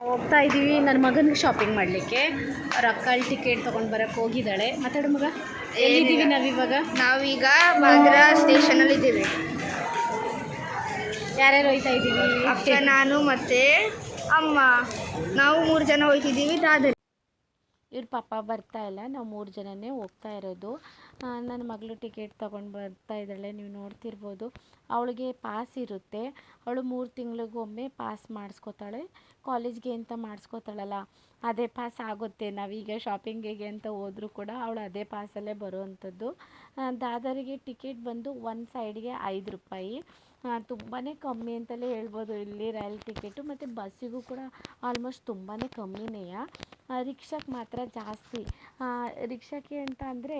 ಹೋಗ್ತಾ ಇದ್ದೀವಿ. ನನ್ನ ಮಗನಿಗೆ ಶಾಪಿಂಗ್ ಮಾಡಲಿಕ್ಕೆ. ಅವ್ರ ಅಕ್ಕಳ ಟಿಕೆಟ್ ತೊಗೊಂಡು ಬರೋಕ್ಕೆ ಹೋಗಿದ್ದಾಳೆ. ಮಾತಾಡು ಮಗ. ಎಲ್ಲಿದ್ದೀವಿ ನಾವಿವಾಗ ನಾವೀಗ ಬಾಂದ್ರಾ ಸ್ಟೇಷನಲ್ಲಿ ಇದ್ದೀವಿ. ಯಾರ್ಯಾರು ಹೋಯ್ತಾ ಇದ್ದೀವಿ? ಅಕ್ಕ ನಾನು ಮತ್ತೆ ಅಮ್ಮ. ನಾವು ಮೂರು ಜನ ಹೋಯ್ತಿದ್ದೀವಿ ದಾದರಿ ಇವ್ರ ಪಾಪ ಬರ್ತಾ ಇಲ್ಲ. ನಾವು ಮೂರು ಜನನೇ ಹೋಗ್ತಾ ಇರೋದು. ನನ್ನ ಮಗಳು ಟಿಕೆಟ್ ತೊಗೊಂಡು ಬರ್ತಾ ಇದ್ದಾಳೆ, ನೀವು ನೋಡ್ತಿರ್ಬೋದು. ಅವಳಿಗೆ ಪಾಸ್ ಇರುತ್ತೆ. ಅವಳು ಮೂರು ತಿಂಗಳಿಗೊಮ್ಮೆ ಪಾಸ್ ಮಾಡಿಸ್ಕೋತಾಳೆ. ಕಾಲೇಜ್ಗೆ ಅಂತ ಮಾಡಿಸ್ಕೋತಾಳಲ್ಲ, ಅದೇ ಪಾಸ್ ಆಗುತ್ತೆ. ನಾವೀಗ ಶಾಪಿಂಗಿಗೆ ಅಂತ ಹೋದರೂ ಕೂಡ ಅವಳು ಅದೇ ಪಾಸಲ್ಲೇ ಬರುವಂಥದ್ದು ದಾದರಿಗೆ ಟಿಕೆಟ್ ಬಂದು ಒಂದು ಸೈಡ್ಗೆ ಐದು ರೂಪಾಯಿ. ತುಂಬಾ ಕಮ್ಮಿ ಅಂತಲೇ ಹೇಳ್ಬೋದು. ಇಲ್ಲಿ ರೈಲ್ ಟಿಕೆಟು ಮತ್ತು ಬಸ್ಸಿಗೂ ಕೂಡ ಆಲ್ಮೋಸ್ಟ್ ತುಂಬಾ ಕಮ್ಮಿನೇ ರಿಕ್ಷಾಕ್ಕೆ ಮಾತ್ರ ಜಾಸ್ತಿ. ರಿಕ್ಷಾಕ್ಕೆ ಅಂತ ಅಂದರೆ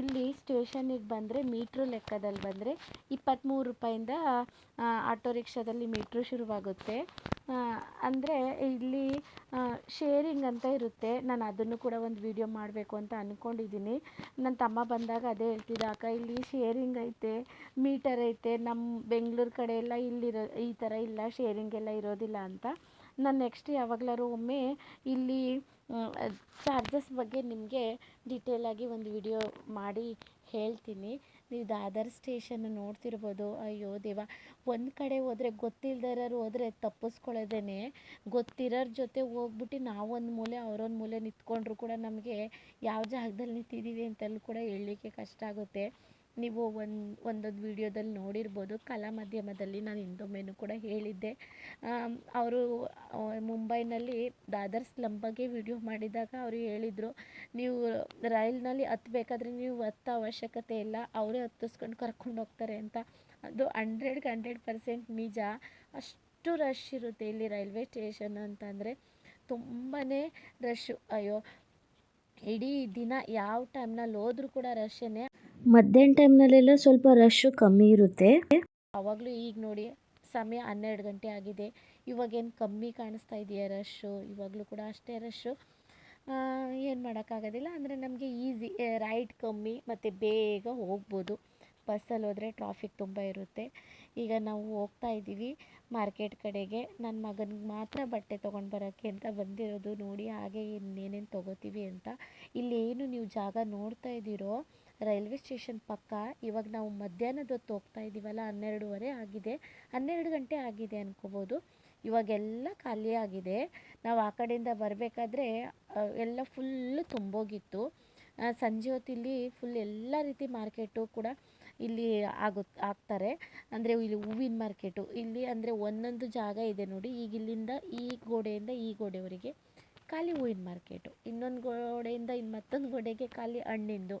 ಇಲ್ಲಿ ಸ್ಟೇಷನಿಗೆ ಬಂದರೆ ಮೀಟ್ರು ಲೆಕ್ಕದಲ್ಲಿ ಬಂದರೆ ಇಪ್ಪತ್ತ್ಮೂರು ರೂಪಾಯಿಂದ ಆಟೋ ರಿಕ್ಷಾದಲ್ಲಿ ಮೀಟ್ರು ಶುರುವಾಗುತ್ತೆ. ಅಂದರೆ ಇಲ್ಲಿ ಶೇರಿಂಗ್ ಅಂತ ಇರುತ್ತೆ. ನಾನು ಅದನ್ನು ಕೂಡ ಒಂದು ವಿಡಿಯೋ ಮಾಡಬೇಕು ಅಂತ ಅಂದ್ಕೊಂಡಿದ್ದೀನಿ ನನ್ನ ತಮ್ಮ ಬಂದಾಗ ಅದೇ ಹೇಳ್ತಿದ್ದ, ಅಕ್ಕ, ಇಲ್ಲಿ ಶೇರಿಂಗ್ ಐತೆ, ಮೀಟರ್ ಐತೆ ನಮ್ಮ ಬೆಂಗಳೂರು ಕಡೆ ಎಲ್ಲ ಇಲ್ಲಿರೋ, ಈ ಥರ ಇಲ್ಲ ಶೇರಿಂಗ್ ಎಲ್ಲ ಇರೋದಿಲ್ಲ ಅಂತ. ನಾನು ನೆಕ್ಸ್ಟ್ ಯಾವಾಗ್ಲಾದ್ರು ಒಮ್ಮೆ ಇಲ್ಲಿ ಚಾರ್ಜಸ್ ಬಗ್ಗೆ ನಿಮಗೆ ಡೀಟೇಲಾಗಿ ಒಂದು ವಿಡಿಯೋ ಮಾಡಿ ಹೇಳ್ತೀನಿ. ನೀವು ದಾದರ್ ಸ್ಟೇಷನ್ ನೋಡ್ತಿರ್ಬೋದು. ಅಯ್ಯೋ ದೇವ. ಒಂದು ಕಡೆ ಹೋದರೆ ಗೊತ್ತಿಲ್ದಿರೋರು ಹೋದರೆ ತಪ್ಪಿಸ್ಕೊಳ್ಳೋದೇ ಗೊತ್ತಿರೋರ ಜೊತೆ ಹೋಗ್ಬಿಟ್ಟು ನಾವೊಂದು ಮೂಲೆ, ಅವರೊಂದು ಮೂಲೆ ನಿಂತ್ಕೊಂಡ್ರು ಕೂಡ ನಮಗೆ ಯಾವ ಜಾಗದಲ್ಲಿ ನಿಂತಿದ್ದೀವಿ ಅಂತಲೂ ಕೂಡ ಹೇಳಲಿಕ್ಕೆ ಕಷ್ಟ ಆಗುತ್ತೆ. ನೀವು ಒಂದು, ಒಂದೊಂದು ವಿಡಿಯೋದಲ್ಲಿ ನೋಡಿರ್ಬೋದು. ಕಲಾ ಮಾಧ್ಯಮದಲ್ಲಿ ನಾನು ಹಿಂದೊಮ್ಮೆನೂ ಕೂಡ ಹೇಳಿದ್ದೆ. ಅವರು ಮುಂಬೈನಲ್ಲಿ ದಾದರ್ ಸ್ಲಮ್ ಬಗ್ಗೆ ವಿಡಿಯೋ ಮಾಡಿದಾಗ ಅವರು ಹೇಳಿದರು, ನೀವು ರೈಲ್ನಲ್ಲಿ ಹತ್ತಬೇಕಾದ್ರೆ ನೀವು ಹತ್ತೋ ಅವಶ್ಯಕತೆ ಇಲ್ಲ, ಅವರೇ ಹತ್ತಿಸ್ಕೊಂಡು ಕರ್ಕೊಂಡು ಹೋಗ್ತಾರೆ ಅಂತ. ಅದು ಹಂಡ್ರೆಡ್ಗೆ ಹಂಡ್ರೆಡ್ ಪರ್ಸೆಂಟ್ ನಿಜ. ಅಷ್ಟು ರಶ್ ಇರುತ್ತೆ ಇಲ್ಲಿ ರೈಲ್ವೆ ಸ್ಟೇಷನ್ ಅಂತಂದರೆ. ತುಂಬಾ ರಶ್ಶು ಅಯ್ಯೋ, ಇಡೀ ದಿನ ಯಾವ ಟೈಮ್ನಲ್ಲಿ ಹೋದ್ರೂ ಕೂಡ ರಶ್ಶೇ ಮಧ್ಯಾಹ್ನ ಟೈಮ್ನಲ್ಲೆಲ್ಲ ಸ್ವಲ್ಪ ರಶ್ಶು ಕಮ್ಮಿ ಇರುತ್ತೆ. ಆವಾಗಲೂ ಈಗ ನೋಡಿ, ಸಮಯ ಹನ್ನೆರಡು ಗಂಟೆ ಆಗಿದೆ. ಇವಾಗೇನು ಕಮ್ಮಿ ಕಾಣಿಸ್ತಾ ಇದೆಯಾ ರಶ್ಶು? ಇವಾಗಲೂ ಕೂಡ ಅಷ್ಟೇ ರಶ್ಶು. ಏನು ಮಾಡೋಕ್ಕಾಗೋದಿಲ್ಲ, ಅಂದರೆ ನಮಗೆ ಈಸಿ ರೈಡ್ ಕಮ್ಮಿ, ಮತ್ತು ಬೇಗ ಹೋಗ್ಬೋದು. ಬಸ್ಸಲ್ಲಿ ಹೋದರೆ ಟ್ರಾಫಿಕ್ ತುಂಬ ಇರುತ್ತೆ. ಈಗ ನಾವು ಹೋಗ್ತಾ ಇದ್ದೀವಿ ಮಾರ್ಕೆಟ್ ಕಡೆಗೆ. ನನ್ನ ಮಗನಿಗೆ ಮಾತ್ರ ಬಟ್ಟೆ ತೊಗೊಂಡು ಬರೋಕ್ಕೆ ಅಂತ ಬಂದಿರೋದು. ನೋಡಿ, ಹಾಗೆ ಇನ್ನೇನೇನು ತೊಗೋತೀವಿ ಅಂತ. ಇಲ್ಲಿ ಏನು ನೀವು ಜಾಗ ನೋಡ್ತಾ ಇದ್ದೀರೋ ರೈಲ್ವೆ ಸ್ಟೇಷನ್ ಪಕ್ಕ ಇವಾಗ ನಾವು ಮಧ್ಯಾಹ್ನದ ಹೊತ್ತು ಹೋಗ್ತಾ ಇದ್ದೀವಲ್ಲ, ಹನ್ನೆರಡೂವರೆ ಆಗಿದೆ. ಹನ್ನೆರಡು ಗಂಟೆ ಆಗಿದೆ ಅನ್ಕೋಬೋದು. ಇವಾಗೆಲ್ಲ ಖಾಲಿಯಾಗಿದೆ ನಾವು ಆ ಕಡೆಯಿಂದ ಬರಬೇಕಾದ್ರೆ ಎಲ್ಲ ಫುಲ್ಲು ತುಂಬೋಗಿತ್ತು. ಸಂಜೆ ಹೊತ್ತಿಲ್ಲಿ ಫುಲ್ ಎಲ್ಲ ರೀತಿ ಮಾರ್ಕೆಟು ಕೂಡ ಇಲ್ಲಿ ಆಗುತ್ತೆ ಆಗ್ತಾರೆ. ಅಂದರೆ ಇಲ್ಲಿ ಹೂವಿನ ಮಾರ್ಕೆಟು. ಇಲ್ಲಿ ಅಂದರೆ ಒಂದೊಂದು ಜಾಗ ಇದೆ ನೋಡಿ. ಈಗ ಇಲ್ಲಿಂದ ಈ ಗೋಡೆಯಿಂದ ಈ ಗೋಡೆವರೆಗೆ ಖಾಲಿ ಹೂವಿನ ಮಾರ್ಕೆಟು. ಇನ್ನೊಂದು ಗೋಡೆಯಿಂದ ಇನ್ನು ಮತ್ತೊಂದು ಗೋಡೆಗೆ ಖಾಲಿ ಹಣ್ಣಿಂದು.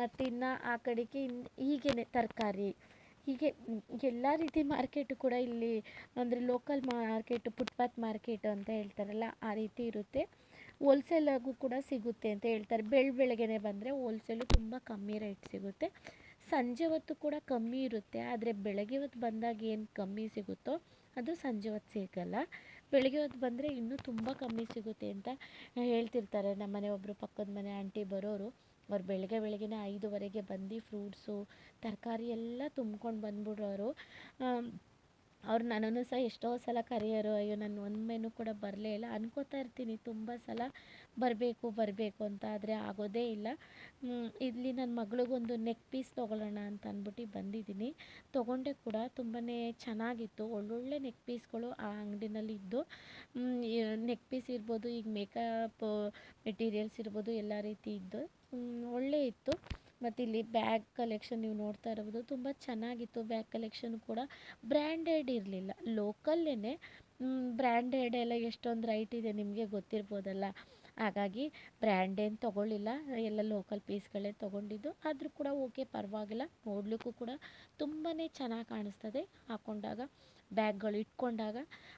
ಮತ್ತು ಇನ್ನು ಆ ಕಡೆಗೆ ಇನ್ನು ತರಕಾರಿ. ಹೀಗೆ ಎಲ್ಲ ರೀತಿ ಮಾರ್ಕೆಟು ಕೂಡ ಇಲ್ಲಿ ಅಂದರೆ ಲೋಕಲ್ ಮಾರ್ಕೆಟು ಫುಟ್ಪಾತ್ ಮಾರ್ಕೆಟು ಅಂತ ಹೇಳ್ತಾರಲ್ಲ, ಆ ರೀತಿ ಇರುತ್ತೆ. ಹೋಲ್ಸೇಲಾಗೂ ಕೂಡ ಸಿಗುತ್ತೆ ಅಂತ ಹೇಳ್ತಾರೆ. ಬೆಳ ಬೆಳಗ್ಗೆನೆ ಬಂದರೆ ಹೋಲ್ಸೇಲು ತುಂಬ ಕಮ್ಮಿ ರೇಟ್ ಸಿಗುತ್ತೆ. ಸಂಜೆ ಹೊತ್ತು ಕೂಡ ಕಮ್ಮಿ ಇರುತ್ತೆ, ಆದರೆ ಬೆಳಗ್ಗೆ ಹೊತ್ತು ಬಂದಾಗ ಏನು ಕಮ್ಮಿ ಸಿಗುತ್ತೋ ಅದು ಸಂಜೆ ಹೊತ್ತು ಸಿಗಲ್ಲ. ಬೆಳಗ್ಗೆ ಹೊತ್ತು ಬಂದರೆ ಇನ್ನೂ ತುಂಬ ಕಮ್ಮಿ ಸಿಗುತ್ತೆ ಅಂತ ಹೇಳ್ತಿರ್ತಾರೆ. ನಮ್ಮ ಮನೆ ಒಬ್ಬರು ಪಕ್ಕದ ಮನೆ ಆಂಟಿ ಬರೋರು. ಅವ್ರು ಬೆಳಗ್ಗೆ ಬೆಳಗ್ಗೆನೇ ಐದುವರೆಗೆ ಬಂದು ಫ್ರೂಟ್ಸು ತರಕಾರಿ ಎಲ್ಲ ತುಂಬ್ಕೊಂಡು ಬಂದ್ಬಿಡೋರು. ಅವ್ರು ನನ್ನನ್ನು ಸಹ ಎಷ್ಟೋ ಸಲ ಕರೆಯೋರು, ಅಯ್ಯೋ, ನಾನು ಒಮ್ಮೆನೂ ಕೂಡ ಬರಲೇ ಇಲ್ಲ. ಅನ್ಕೋತಾ ಇರ್ತೀನಿ ತುಂಬ ಸಲ, ಬರಬೇಕು ಬರಬೇಕು ಅಂತ, ಆದರೆ ಆಗೋದೇ ಇಲ್ಲ. ಇಲ್ಲಿ ನನ್ನ ಮಗಳಿಗೊಂದು ನೆಕ್ ಪೀಸ್ ತೊಗೊಳ್ಳೋಣ ಅಂತ ಅಂದ್ಬಿಟ್ಟು ಬಂದಿದ್ದೀನಿ. ತೊಗೊಂಡೆ ಕೂಡ ತುಂಬಾ ಚೆನ್ನಾಗಿತ್ತು. ಒಳ್ಳೊಳ್ಳೆ ನೆಕ್ ಪೀಸ್ಗಳು ಆ ಅಂಗಡಿನಲ್ಲಿ ಇದ್ದು ನೆಕ್ ಪೀಸ್ ಇರ್ಬೋದು, ಈಗ ಮೇಕಪ್ ಮೆಟೀರಿಯಲ್ಸ್ ಇರ್ಬೋದು, ಎಲ್ಲ ರೀತಿ ಇದ್ದು ಒಳ್ಳೆ ಇತ್ತು. ಮತ್ತು ಇಲ್ಲಿ ಬ್ಯಾಗ್ ಕಲೆಕ್ಷನ್ ನೀವು ನೋಡ್ತಾ ಇರ್ಬೋದು ತುಂಬ ಚೆನ್ನಾಗಿತ್ತು ಬ್ಯಾಗ್ ಕಲೆಕ್ಷನ್ ಕೂಡ. ಬ್ರ್ಯಾಂಡೆಡ್ ಇರಲಿಲ್ಲ. ಲೋಕಲ್ಲೇ ಬ್ರ್ಯಾಂಡೆಡ್ ಎಲ್ಲ ಎಷ್ಟೊಂದು ರೈಟ್ ಇದೆ ನಿಮಗೆ ಗೊತ್ತಿರ್ಬೋದಲ್ಲ. ಹಾಗಾಗಿ ಬ್ರ್ಯಾಂಡ್ ಏನು ತೊಗೊಳ್ಳಿಲ್ಲ. ಎಲ್ಲ ಲೋಕಲ್ ಪೀಸ್ಗಳೇ ತೊಗೊಂಡಿದ್ದು. ಆದರೂ ಕೂಡ ಓಕೆ ಪರವಾಗಿಲ್ಲ. ನೋಡಲಿಕ್ಕೂ ಕೂಡ ತುಂಬಾ ಚೆನ್ನಾಗಿ ಕಾಣಿಸ್ತದೆ. ಹಾಕ್ಕೊಂಡಾಗ ಬ್ಯಾಗ್ಗಳು ಇಟ್ಕೊಂಡಾಗ.